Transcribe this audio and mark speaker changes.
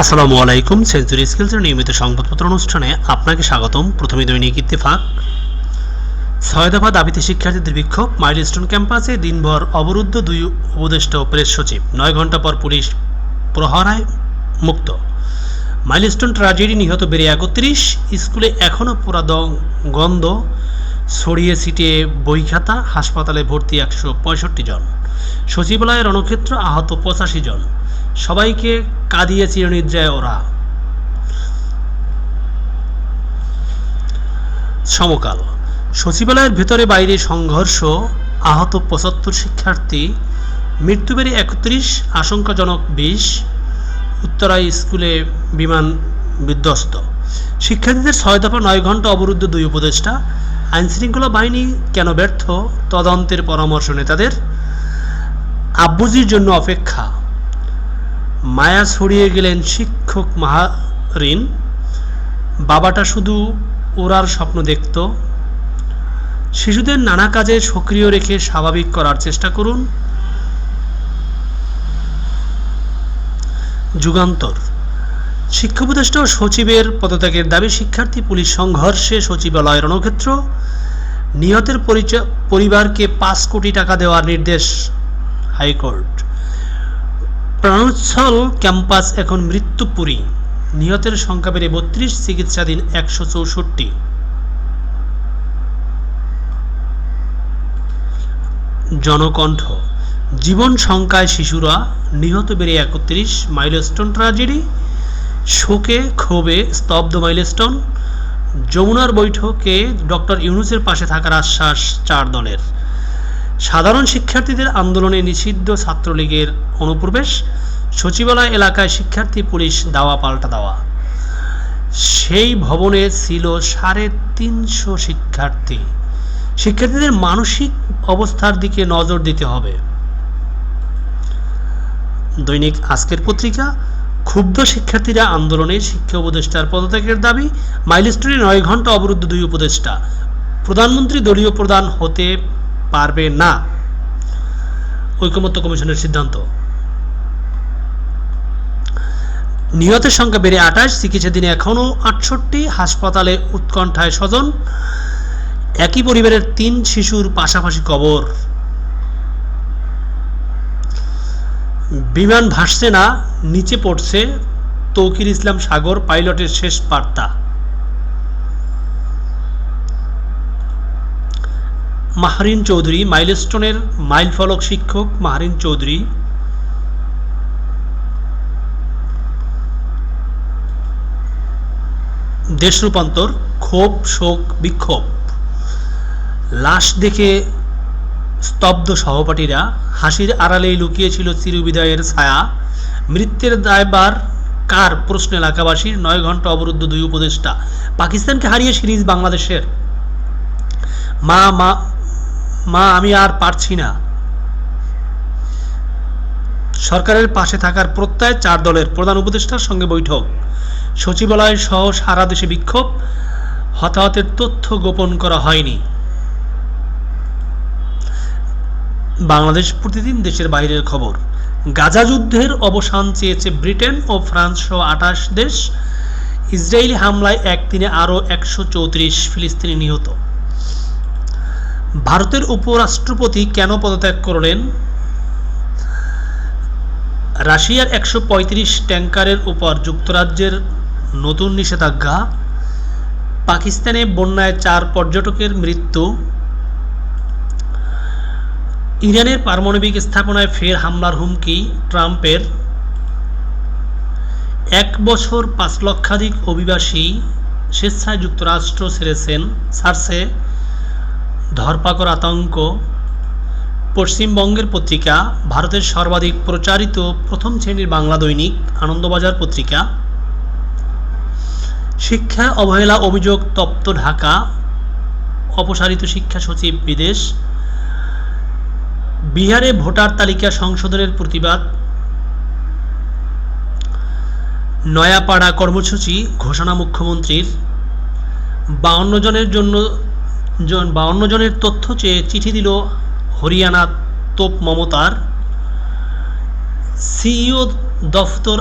Speaker 1: আসসালামু আলাইকুম সেঞ্চুরি স্কিলসের নিয়মিত সংবাদপত্র অনুষ্ঠানে আপনাকে স্বাগতম। প্রথমে দৈনিক ইত্তেফাক। ছয় দফা দাবিতে শিক্ষার্থীদের বিক্ষোভ। মাইলস্টোন ক্যাম্পাসে দিনভর অবরুদ্ধ দুই উপদেষ্টা প্রেস সচিব। নয় ঘণ্টা পর পুলিশ প্রহরায় মুক্ত। মাইলস্টোন ট্র্যাজেডি নিহত বেড়ে একত্রিশ। স্কুলে এখনও পুরা গন্ধ। ছড়িয়ে ছিটিয়ে বই খাতা হাসপাতালে ভর্তি একশো পঁয়ষট্টি জন। সচিবালয়ে রণক্ষেত্র আহত পঁচাশি জন। সবাইকে কাঁদিয়ে চিরনিদ্রায় ওরা। সমকাল। সচিবালয়ের ভেতরে বাইরে সংঘর্ষ, আহত পঁচাত্তর শিক্ষার্থী, মৃত্যু বেড়ে একত্রিশ, আশঙ্কাজনক বিশ উত্তরায় স্কুলে বিমান বিধ্বস্ত। শিক্ষার্থীদের ছয় দফা নয় ঘণ্টা অবরুদ্ধ দুই উপদেষ্টা। আইনশৃঙ্খলা বাহিনী কেন ব্যর্থ? তদন্তের পরামর্শ নেতাদের। আব্বুজির জন্য অপেক্ষা। মায়া ছড়িয়ে গেলেন শিক্ষক মাহারিন। বাবাটা শুধু ওরার স্বপ্ন দেখত। শিশুদের নানা কাজে সক্রিয় রেখে স্বাভাবিক করার চেষ্টা করুন। যুগান্তর। শিক্ষা উপদেষ্টা সচিবের পদত্যাগের দাবি শিক্ষার্থী পুলিশ সংঘর্ষে সচিবালয় রণক্ষেত্র। নিহতের পরিচয় পরিবারকে পাঁচ কোটি টাকা দেওয়ার নির্দেশ হাইকোর্ট প্রাণোচ্ছল ক্যাম্পাস এখন মৃত্যুপুরী। নিহতের সংখ্যা বেড়ে বত্রিশ, চিকিৎসাধীন একশো চৌষট্টি। জনকণ্ঠ। জীবন সংখ্যায় শিশুরা, নিহত বেড়ে একত্রিশ, মাইলস্টোন ট্রাজেডি শোকে, ক্ষোভে স্তব্ধ মাইলস্টোন। যমুনার বৈঠকে ডক্টর ইউনুসের পাশে থাকার আশ্বাস চার দলের। সাধারণ শিক্ষার্থীদের আন্দোলনে নিষিদ্ধ ছাত্রলীগের অনুপ্রবেশ, সচিবালয় এলাকায় শিক্ষার্থী পুলিশ দাওয়া পাল্টা দেওয়া। সেই ভবনে ছিল সাড়ে তিনশো শিক্ষার্থী। শিক্ষার্থীদের মানসিক অবস্থার দিকে নজর দিতে হবে। দৈনিক আজকের পত্রিকা, ক্ষুব্ধ শিক্ষার্থীরা আন্দোলনে শিক্ষা উপদেষ্টার পদত্যাগের দাবি মাইলস্টোনে নয় ঘণ্টা অবরুদ্ধ দুই উপদেষ্টা। প্রধানমন্ত্রী দলীয় প্রধান হতে পারবে না। ঐকমত্য কমিশনের সিদ্ধান্ত। নিহতের সংখ্যা বেড়ে আঠাশ চিকিৎসাধীনে এখনও আটষট্টি, হাসপাতালে উৎকণ্ঠায় স্বজন। একই পরিবারের তিন শিশুর পাশাপাশি কবর। বিমান ভাসছে না, নিচে পড়ছে। তৌকির ইসলাম সাগর পাইলটের শেষ বার্তা। মাহরিন চৌধুরী, মাইলস্টোনের মাইলফলক শিক্ষক মাহরিন চৌধুরী। দেশ রূপান্তর, ক্ষোভ, শোক, বিক্ষোভ। লাশ দেখে স্তব্ধ সহপাঠীরা, হাসির আড়ালেই লুকিয়েছিল চিরবিদায়ের ছায়া। মৃত্যুর দায়বার কার? প্রশ্ন এলাকাবাসীর। নয় ঘণ্টা অবরুদ্ধ দুই উপদেষ্টা। পাকিস্তানকে হারিয়ে সিরিজ বাংলাদেশের। মা মা মা, আমি আর পারছি না। সরকারের পাশে থাকার প্রত্যয় চার দলের প্রধান উপদেষ্টার সঙ্গে বৈঠক। সচিবালয় সহ সারা দেশে বিক্ষোভ। হতাহতের তথ্য গোপন করা হয়নি। বাংলাদেশ প্রতিদিন দেশের বাইরের খবর। গাজা যুদ্ধের অবসান চেয়েছে ব্রিটেন ও ফ্রান্স সহ আঠাশ দেশ। ইসরায়েলি হামলায় একদিনে আরও একশো চৌত্রিশ ফিলিস্তিনি নিহত। ভারতের উপরাষ্ট্রপতি কেন পদত্যাগ করলেন? রাশিয়ার একশো পঁয়ত্রিশ ট্যাঙ্কারের উপর যুক্তরাজ্যের নতুন নিষেধাজ্ঞা, পাকিস্তানে বন্যায় চার পর্যটকের মৃত্যু, ইরানের পারমাণবিক স্থাপনায় ফের হামলার হুমকি ট্রাম্পের, এক বছর পাঁচ লক্ষাধিক অভিবাসী স্বেচ্ছায় যুক্তরাষ্ট্র ছেড়েছেন ছাড়ছে ধরপাকড় আতঙ্ক, পশ্চিমবঙ্গের পত্রিকা, ভারতের সর্বাধিক প্রচারিত প্রথম শ্রেণির বাংলা দৈনিক, আনন্দবাজার পত্রিকা। শিক্ষা অবহেলা অভিযোগ তপ্ত ঢাকা, অপসারিত শিক্ষা সচিব বিদেশ। বিহারে ভোটার তালিকা সংশোধনের প্রতিবাদ। নয়াপাড়া কর্মসূচি ঘোষণা মুখ্যমন্ত্রীর। বাউন্ন জনের জন্য বাউন্ন জনের তথ্য চেয়ে চিঠি দিল হরিয়ানা তোপ মমতার। সিইও দফতর